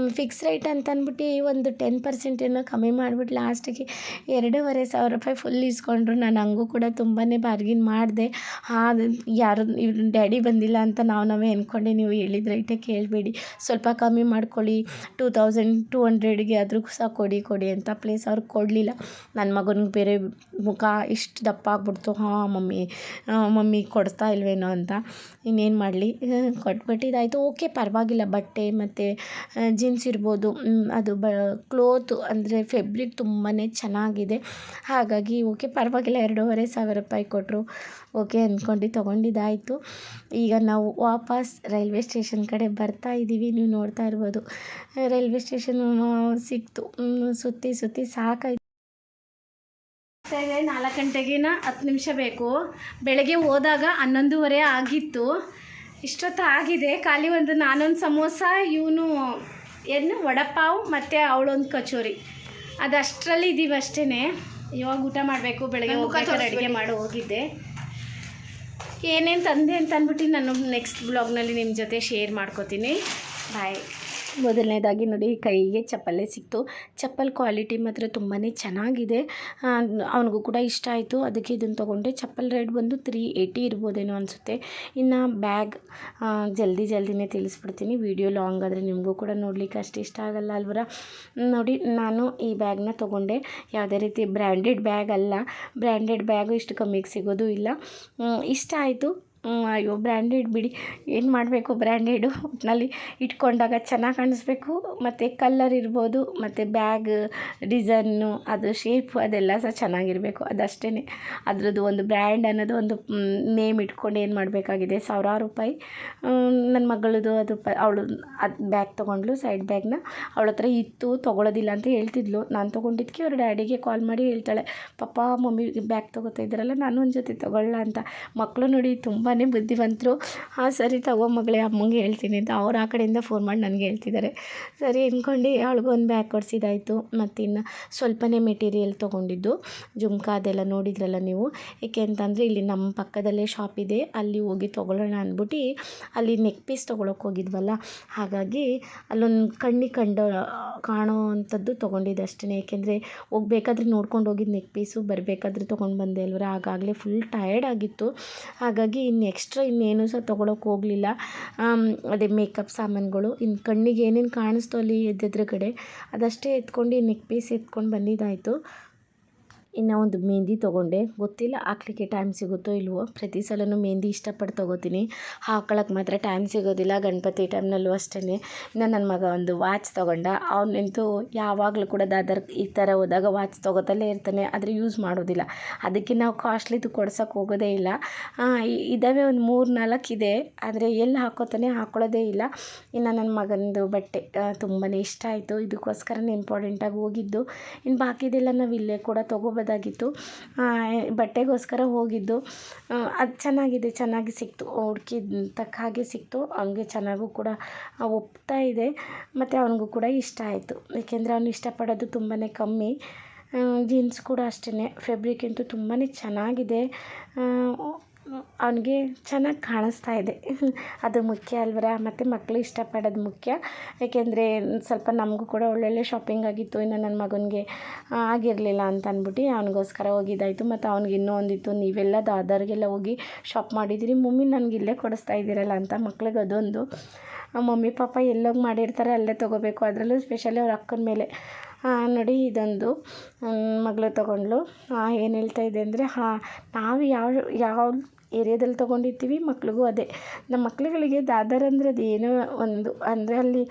ಫಿಕ್ಸ್ ರೇಟ್ ಅಂತ ಅಂದ್ಬಿಟ್ಟು ಒಂದು ಟೆನ್ ಪರ್ಸೆಂಟ್ ಏನೋ ಕಮ್ಮಿ ಮಾಡಿಬಿಟ್ಟು ಲಾಸ್ಟಿಗೆ ಎರಡೂವರೆ ಸಾವಿರ ರೂಪಾಯಿ ಫುಲ್ ಇಸ್ಕೊಂಡ್ರು ನಾನು ಹಂಗೂ ಕೂಡ ತುಂಬಾ ಬಾರ್ಗಿನ್ ಮಾಡಿದೆ. ಹಾಂ, ಯಾರು ಇವ್ರ ಡ್ಯಾಡಿ ಬಂದಿಲ್ಲ ಅಂತ ನಾವು ನಾವೇ ಅಂದ್ಕೊಂಡೆ ನೀವು ಹೇಳಿದ ರೇಟೇ ಕೇಳಬೇಡಿ. ಸ್ವಲ್ಪ ಕಮ್ಮಿ ಮಾಡ್ಕೊಳ್ಳಿ. ಟೂ ತೌಸಂಡ್ ಟೂ ಹಂಡ್ರೆಡ್ಗೆ ಆದರೂ ಸಹ ಕೊಡಿ ಕೊಡಿ ಅಂತ ಪ್ಲೇಸ್ ಅವ್ರಿಗೆ ಕೊಡಲಿಲ್ಲ. ನನ್ನ ಮಗನಿಗೆ ಬೇರೆ ಮುಖ ಇಷ್ಟು ದಪ್ಪ ಆಗ್ಬಿಡ್ತು. ಹಾಂ, ಮಮ್ಮಿ ಮಮ್ಮಿ ಕೊಡ್ತಾ ಇಲ್ವೇನೋ ಅಂತ. ಇನ್ನೇನು ಮಾಡಲಿ? ಕೊಟ್ಬಿಟ್ಟಿದ್ದಾಯಿತು ಓಕೆ, ಪರವಾಗಿಲ್ಲ. ಬಟ್ಟೆ ಮತ್ತು ಜೀನ್ಸ್ ಇರ್ಬೋದು. ಅದು ಬ ಕ್ಲೋತು ಅಂದರೆ ಫೆಬ್ರಿಕ್ ತುಂಬಾ ಚೆನ್ನಾಗಿದೆ. ಹಾಗಾಗಿ ಓಕೆ, ಪರವಾಗಿಲ್ಲ. ಎರಡೂವರೆ ಸಾವಿರ ರೂಪಾಯಿ ಕೊಟ್ಟರು ಓಕೆ ಅಂದ್ಕೊಂಡು ತೊಗೊಂಡಿದ್ದಾಯಿತು ಈಗ ನಾವು ವಾಪಸ್ ರೈಲ್ವೆ ಸ್ಟೇಷನ್ ಕಡೆ ಬರ್ತಾ ಇದ್ದೀವಿ ನೀವು ನೋಡ್ತಾ ಇರ್ಬೋದು. ರೈಲ್ವೆ ಸ್ಟೇಷನ್ ಸಿಕ್ತು. ಸುತ್ತಿ ಸುತ್ತಿ ಸಾಕಾಯ್ತು. ಮತ್ತೆ ನಾಲ್ಕು ಗಂಟೆಗಿನ ಹತ್ತು ನಿಮಿಷ ಬೇಕು. ಬೆಳಗ್ಗೆ ಹೋದಾಗ ಹನ್ನೊಂದುವರೆ ಆಗಿತ್ತು. ಇಷ್ಟೊತ್ತು ಆಗಿದೆ. ಖಾಲಿ ಒಂದು ನಾನೊಂದು ಸಮೋಸ ಇವನು ಏನು ವಡಪಾವ್ ಮತ್ತು ಅವಳೊಂದು ಕಚೋರಿ. ಅದು ಅಷ್ಟರಲ್ಲಿ ಇದ್ದೀವಿ ಅಷ್ಟೇ ಇವಾಗ ಊಟ ಮಾಡಬೇಕು. ಬೆಳಗ್ಗೆ ಹೋಗ್ಬೇಕಾದ್ರೆ ಅಡುಗೆ. ಮಾಡಿ ಹೋಗಿದ್ದೆ. ಏನೇನು ತಂದೆ ಅಂತ ಅಂದ್ಬಿಟ್ಟು ನಾನು ನೆಕ್ಸ್ಟ್ ಬ್ಲಾಗ್ನಲ್ಲಿ ನಿಮ್ಮ ಜೊತೆ ಶೇರ್ ಮಾಡ್ಕೋತೀನಿ. ಬಾಯ್. ಮೊದಲನೇದಾಗಿ ನೋಡಿ, ಕೈಗೆ ಚಪ್ಪಲೇ ಸಿಕ್ತು. ಚಪ್ಪಲ್ ಕ್ವಾಲಿಟಿ ಮಾತ್ರ ತುಂಬಾ ಚೆನ್ನಾಗಿದೆ. ಅವನಿಗೂ ಕೂಡ ಇಷ್ಟ ಆಯಿತು. ಅದಕ್ಕೆ ಇದನ್ನು ತೊಗೊಂಡೆ. ಚಪ್ಪಲ್ ರೇಟ್ ಬಂದು ತ್ರೀ ಏಯ್ಟಿ ಇರ್ಬೋದೇನೋ ಅನಿಸುತ್ತೆ. ಇನ್ನು ಬ್ಯಾಗ್ ಜಲ್ದಿ ಜಲ್ದಿನೇ ತಿಳಿಸ್ಬಿಡ್ತೀನಿ. ವಿಡಿಯೋ ಲಾಂಗ್ ಆದರೆ ನಿಮಗೂ ಕೂಡ ನೋಡಲಿಕ್ಕೆ ಅಷ್ಟು ಇಷ್ಟ ಆಗಲ್ಲ ಅಲ್ವರ? ನೋಡಿ, ನಾನು ಈ ಬ್ಯಾಗ್ನ ತೊಗೊಂಡೆ. ಯಾವುದೇ ರೀತಿ ಬ್ರ್ಯಾಂಡೆಡ್ ಬ್ಯಾಗ್ ಅಲ್ಲ. ಬ್ರ್ಯಾಂಡೆಡ್ ಬ್ಯಾಗು ಇಷ್ಟು ಕಮ್ಮಿಗೆ ಸಿಗೋದು ಇಲ್ಲ. ಇಷ್ಟ ಆಯಿತು. ಅಯ್ಯೋ, ಬ್ರ್ಯಾಂಡೆಡ್ ಬಿಡಿ. ಏನು ಮಾಡಬೇಕು ಬ್ರ್ಯಾಂಡೆಡು? ಒಟ್ಟಿನಲ್ಲಿ ಇಟ್ಕೊಂಡಾಗ ಚೆನ್ನಾಗಿ ಕಾಣಿಸ್ಬೇಕು. ಮತ್ತು ಕಲ್ಲರ್ ಇರ್ಬೋದು, ಮತ್ತು ಬ್ಯಾಗ್ ಡಿಸೈನು ಅದು ಶೇಪ್ ಅದೆಲ್ಲ ಸಹ ಚೆನ್ನಾಗಿರಬೇಕು. ಅದಷ್ಟೇ ಅದರದ್ದು ಒಂದು ಬ್ರ್ಯಾಂಡ್ ಅನ್ನೋದು ಒಂದು ನೇಮ್ ಇಟ್ಕೊಂಡು ಏನು ಮಾಡಬೇಕಾಗಿದೆ? ಸಾವಿರಾರು ರೂಪಾಯಿ. ನನ್ನ ಮಗಳದು ಅದು ಪ, ಅವಳು ಅದು ಬ್ಯಾಗ್ ತೊಗೊಂಡ್ಲು ಸೈಡ್ ಬ್ಯಾಗ್ನ ಅವಳ ಹತ್ರ ಇತ್ತು, ತೊಗೊಳೋದಿಲ್ಲ ಅಂತ ಹೇಳ್ತಿದ್ಲು. ನಾನು ತೊಗೊಂಡಿದ್ದಕ್ಕೆ ಅವ್ರ ಡ್ಯಾಡಿಗೆ ಕಾಲ್ ಮಾಡಿ ಹೇಳ್ತಾಳೆ. ಪಪ್ಪ, ಮಮ್ಮಿ ಬ್ಯಾಗ್ ತೊಗೋತಾ ಇದ್ದಾರಲ್ಲ ನಾನು ಒಂದು ಜೊತೆ ತೊಗೊಳ್ಳ ಅಂತ. ಮಕ್ಕಳು ನೋಡಿ ತುಂಬಾ ಬುದ್ಧಿವಂತರು. ಹಾಂ ಸರಿ ತಗೋ ಮಗಳೇ, ಅಮ್ಮಂಗೆ ಹೇಳ್ತೀನಿ ಅಂತ ಅವ್ರು ಆ ಕಡೆಯಿಂದ ಫೋನ್ ಮಾಡಿ ನನಗೆ ಹೇಳ್ತಿದ್ದಾರೆ ಸರಿ ಅಂದ್ಕೊಂಡು ಅವಳಿಗೊಂದು ಬ್ಯಾಗ್ ಕೊಡಿಸಿದಾಯಿತು. ಮತ್ತು ಇನ್ನು ಸ್ವಲ್ಪನೇ ಮೆಟೀರಿಯಲ್ ತೊಗೊಂಡಿದ್ದು. ಜುಮ್ಕಾ ಅದೆಲ್ಲ ನೋಡಿದ್ರಲ್ಲ ನೀವು? ಏಕೆ ಅಂತಂದರೆ ಇಲ್ಲಿ ನಮ್ಮ ಪಕ್ಕದಲ್ಲೇ ಶಾಪ್ ಇದೆ. ಅಲ್ಲಿ ಹೋಗಿ ತೊಗೊಳ್ಳೋಣ ಅಂದ್ಬಿಟ್ಟು ಅಲ್ಲಿ ನೆಕ್ ಪೀಸ್ ತೊಗೊಳಕ್ಕೆ ಹೋಗಿದ್ವಲ್ಲ? ಹಾಗಾಗಿ ಅಲ್ಲೊಂದು ಕಣ್ಣಿಗೆ ಕಂಡ, ಕಾಣೋ ಅಂಥದ್ದು ತೊಗೊಂಡಿದ್ದೆ ಅಷ್ಟೇ ಏಕೆಂದರೆ ಹೋಗ್ಬೇಕಾದ್ರೆ ನೋಡ್ಕೊಂಡು ಹೋಗಿದ್ದು ನೆಕ್ ಪೀಸು ಬರಬೇಕಾದ್ರೆ ತೊಗೊಂಡು ಬಂದೆ ಅಲ್ವರ? ಆಗಾಗಲೇ ಫುಲ್ ಟಯರ್ಡ್ ಆಗಿತ್ತು. ಹಾಗಾಗಿ ಎಕ್ಸ್ಟ್ರಾ ಇನ್ನೇನು ಸಹ ತೊಗೊಳಕ್ಕೆ ಹೋಗಲಿಲ್ಲ. ಅದೇ ಮೇಕಪ್ ಸಾಮಾನುಗಳು. ಇನ್ನು ಕಣ್ಣಿಗೆ ಏನೇನು ಕಾಣಿಸ್ತೋ ಅಲ್ಲಿ ಎದ್ದೆದ್ರುಗಡೆ ಅದಷ್ಟೇ ಎತ್ಕೊಂಡು ನೆಕ್ ಪೀಸ್ ಎತ್ಕೊಂಡು ಬಂದಿದ್ದಾಯಿತು. ಇನ್ನು ಒಂದು ಮೆಹಂದಿ ತೊಗೊಂಡೆ. ಗೊತ್ತಿಲ್ಲ ಹಾಕ್ಲಿಕ್ಕೆ ಟೈಮ್ ಸಿಗುತ್ತೋ ಇಲ್ವೋ. ಪ್ರತಿ ಸಲನೂ ಮೆಹಂದಿ ಇಷ್ಟಪಟ್ಟು ತೊಗೋತೀನಿ. ಹಾಕೊಳಕ್ಕೆ ಮಾತ್ರ ಟೈಮ್ ಸಿಗೋದಿಲ್ಲ. ಗಣಪತಿ ಟೈಮ್ನಲ್ಲೂ ಅಷ್ಟೇ ಇನ್ನು ನನ್ನ ಮಗ ಒಂದು ವಾಚ್ ತೊಗೊಂಡ. ಅವನಂತೂ ಯಾವಾಗಲೂ ಕೂಡ ದಾದರ್ ಈ ಥರ ಹೋದಾಗ ವಾಚ್ ತೊಗೋತಲೇ ಇರ್ತಾನೆ. ಆದರೆ ಯೂಸ್ ಮಾಡೋದಿಲ್ಲ. ಅದಕ್ಕೆ ನಾವು ಕಾಸ್ಟ್ಲಿದು ಕೊಡ್ಸೋಕೆ ಹೋಗೋದೇ ಇಲ್ಲ. ಇದಾವೆ ಇದ್ದಾವೆ ಒಂದು ಮೂರು ನಾಲ್ಕು ಇದೆ. ಆದರೆ ಎಲ್ಲಿ ಹಾಕೋತಾನೆ ಹಾಕೊಳ್ಳೋದೇ ಇಲ್ಲ. ಇನ್ನು ನನ್ನ ಮಗನದು ಬಟ್ಟೆ ತುಂಬಾ ಇಷ್ಟ ಆಯಿತು. ಇದಕ್ಕೋಸ್ಕರನೇ ಇಂಪಾರ್ಟೆಂಟಾಗಿ ಹೋಗಿದ್ದು. ಇನ್ನು ಬಾಕಿದೆಲ್ಲ ನಾವು ಇಲ್ಲೇ ಕೂಡ ತೊಗೋಬೋದಾಗಿತ್ತು ಆ, ಬಟ್ಟೆಗೋಸ್ಕರ ಹೋಗಿದ್ದು. ಅದು ಚೆನ್ನಾಗಿದೆ ಚೆನ್ನಾಗಿ ಸಿಕ್ತು. ಹುಡ್ಕಿದ ತಕ್ಕ ಹಾಗೆ ಸಿಕ್ತು. ಹಂಗೆ ಚೆನ್ನಾಗೂ ಕೂಡ ಒಪ್ತಾ ಇದೆ. ಮತ್ತು ಅವನಿಗೂ ಕೂಡ ಇಷ್ಟ ಆಯಿತು. ಏಕೆಂದರೆ ಅವನು ಇಷ್ಟಪಡೋದು ತುಂಬಾ ಕಮ್ಮಿ. ಜೀನ್ಸ್ ಕೂಡ ಅಷ್ಟೇ ಫ್ಯಾಬ್ರಿಕ್ ಅಂತೂ ತುಂಬಾ ಚೆನ್ನಾಗಿದೆ. ಅವನಿಗೆ ಚೆನ್ನಾಗಿ ಕಾಣಿಸ್ತಾ ಇದೆ. ಅದು ಮುಖ್ಯ ಅಲ್ವರ? ಮತ್ತು ಮಕ್ಕಳು ಇಷ್ಟಪಡೋದು ಮುಖ್ಯ. ಏಕೆಂದರೆ ಸ್ವಲ್ಪ ನಮಗೂ ಕೂಡ ಒಳ್ಳೊಳ್ಳೆ ಶಾಪಿಂಗ್ ಆಗಿತ್ತು. ಇನ್ನು ನನ್ನ ಮಗನಿಗೆ ಆಗಿರಲಿಲ್ಲ ಅಂತ ಅಂದ್ಬಿಟ್ಟು ಅವನಿಗೋಸ್ಕರ ಹೋಗಿದ್ದಾಯಿತು. ಮತ್ತು ಅವ್ನಿಗೆ ಇನ್ನೂ ಒಂದಿತ್ತು, ನೀವೆಲ್ಲ ದಾದರ್ಗೆಲ್ಲ ಹೋಗಿ ಶಾಪ್ ಮಾಡಿದ್ದೀರಿ. ಮಮ್ಮಿ ನನಗೆ ಇಲ್ಲೇ ಕೊಡಿಸ್ತಾ ಇದ್ದೀರಲ್ಲ ಅಂತ ಮಕ್ಳಿಗೆ ಅದೊಂದು. ಮಮ್ಮಿ, ಪಾಪ ಎಲ್ಲೋಗಿ ಮಾಡಿರ್ತಾರೆ, ಅಲ್ಲೇ ತೊಗೋಬೇಕು. ಅದರಲ್ಲೂ ಸ್ಪೆಷಲಿ ಅವ್ರ ಅಕ್ಕನ ಮೇಲೆ. ನೋಡಿ ಇದೊಂದು. ಮಗಳು ತಗೊಂಡ್ಳು. ಏನು ಹೇಳ್ತಾ ಇದೆ ಅಂದರೆ ಹಾಂ ನಾವು ಯಾವ ಯಾವ ಏರಿಯಾದಲ್ಲಿ ತೊಗೊಂಡಿರ್ತೀವಿ, ಮಕ್ಳಿಗೂ ಅದೇ. ನಮ್ಮ ಮಕ್ಳುಗಳಿಗೆ ದಾದರ್ ಅಂದರೆ ಅದು ಏನೋ ಒಂದು, ಅಂದರೆ ಅಲ್ಲಿ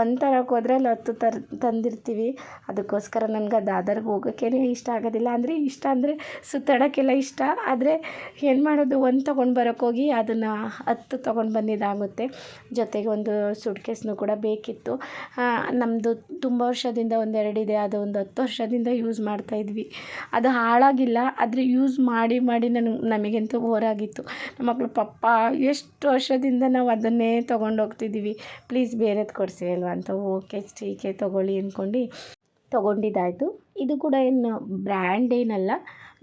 ಒಂದು ತರಕ್ಕೆ ಹೋದ್ರೆ ಅಲ್ಲಿ ಹತ್ತು ಥರ ತಂದಿರ್ತೀವಿ. ಅದಕ್ಕೋಸ್ಕರ ನನಗೆ ದಾದರ್ಗೆ ಹೋಗೋಕ್ಕೇನೆ ಇಷ್ಟ ಆಗೋದಿಲ್ಲ. ಅಂದರೆ ಇಷ್ಟ ಅಂದರೆ ಸುತ್ತಾಡೋಕ್ಕೆಲ್ಲ ಇಷ್ಟ. ಆದರೆ ಏನು ಮಾಡೋದು, ಒಂದು ತೊಗೊಂಡು ಬರೋಕ್ಕೋಗಿ ಅದನ್ನು ಹತ್ತು ತೊಗೊಂಡು ಬಂದಿದ್ದಾಗುತ್ತೆ. ಜೊತೆಗೆ ಒಂದು ಸೂಟ್ಕೇಸನ್ನು ಕೂಡ ಬೇಕಿತ್ತು. ನಮ್ಮದು ತುಂಬ ವರ್ಷದಿಂದ ಒಂದೆರಡಿದೆ ಅದು ಒಂದು ಹತ್ತು ವರ್ಷದಿಂದ ಯೂಸ್ ಮಾಡ್ತಾಯಿದ್ವಿ ಅದು ಹಾಳಾಗಿಲ್ಲ. ಆದರೆ ಯೂಸ್ ಮಾಡಿ ಮಾಡಿ ನನಗೆ ನಮಗಂತೂ ಬೋರ್ ಆಗಿತ್ತು. ನಮ್ಮ ಮಕ್ಕಳು ಪಪ್ಪ, ಎಷ್ಟು ವರ್ಷದಿಂದ ನಾವು ಅದನ್ನೇ ತೊಗೊಂಡು ಹೋಗ್ತಿದ್ದೀವಿ ಪ್ಲೀಸ್ ಬೇರೆದು ಕೊಡಿಸಿ ಅಲ್ವಾ? ಅಂತ, ಓಕೆ ಟೀಕೆ ತೊಗೊಳ್ಳಿ ಅಂದ್ಕೊಂಡು ತೊಗೊಂಡಿದ್ದಾಯಿತು. ಇದು ಕೂಡ ಏನು ಬ್ರ್ಯಾಂಡ್ ಏನಲ್ಲ,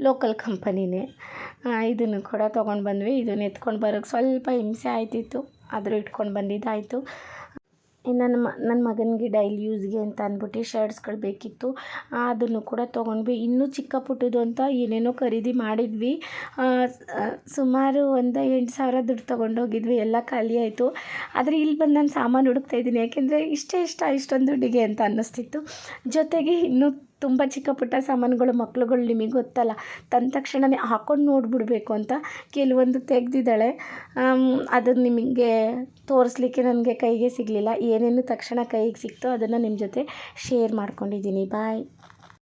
ಲೋಕಲ್ ಕಂಪನಿನೇ. ಇದನ್ನು ಕೂಡ ತೊಗೊಂಡು ಬಂದ್ವಿ. ಇದನ್ನು ಎತ್ಕೊಂಡು ಬರೋಕ್ಕೆ ಸ್ವಲ್ಪ ಹಿಂಸೆ ಆಯ್ತಿತ್ತು. ಆದರೂ ಇಟ್ಕೊಂಡು ಬಂದಿದ್ದಾಯಿತು. ನನ್ನ ಮ ನನ್ನ ಮಗನಿಗೆ ಡೈಲಿ ಯೂಸ್ಗೆ ಅಂತ ಅಂದ್ಬಿಟ್ಟು ಶರ್ಟ್ಸ್ಗಳು ಬೇಕಿತ್ತು. ಅದನ್ನು ಕೂಡ ತೊಗೊಂಡ್ವಿ. ಇನ್ನೂ ಚಿಕ್ಕ ಪುಟ್ಟದು ಅಂತ ಏನೇನೋ ಖರೀದಿ ಮಾಡಿದ್ವಿ. ಸುಮಾರು ಒಂದು ಎಂಟು ಸಾವಿರ ದುಡ್ಡು ತೊಗೊಂಡೋಗಿದ್ವಿ. ಎಲ್ಲ ಖಾಲಿ ಆಯಿತು. ಆದರೆ ಇಲ್ಲಿ ಬಂದು ನಾನು ಸಾಮಾನು ಹುಡುಕ್ತಾ ಇದ್ದೀನಿ. ಯಾಕೆಂದರೆ ಇಷ್ಟೇ ಇಷ್ಟ ಇಷ್ಟೊಂದು ದುಡ್ಡಿಗೆ ಅಂತ ಅನ್ನಿಸ್ತಿತ್ತು. ಜೊತೆಗೆ ಇನ್ನೂ ತುಂಬ ಚಿಕ್ಕ ಪುಟ್ಟ ಸಾಮಾನುಗಳು ಮಕ್ಳುಗಳು ನಿಮಗೆ ಗೊತ್ತಲ್ಲ. ತಂದ ತಕ್ಷಣವೇ ಹಾಕ್ಕೊಂಡು ನೋಡಿಬಿಡ್ಬೇಕು ಅಂತ ಕೆಲವೊಂದು ತೆಗೆದಿದ್ದಾಳೆ. ಅದನ್ನು ನಿಮಗೆ ತೋರಿಸ್ಲಿಕ್ಕೆ ನನಗೆ ಕೈಗೆ ಸಿಗಲಿಲ್ಲ. ಏನೇನು ತಕ್ಷಣ ಕೈಗೆ ಸಿಕ್ತೋ ಅದನ್ನು ನಿಮ್ಮ ಜೊತೆ ಶೇರ್ ಮಾಡ್ಕೊಂಡಿದ್ದೀನಿ. ಬಾಯ್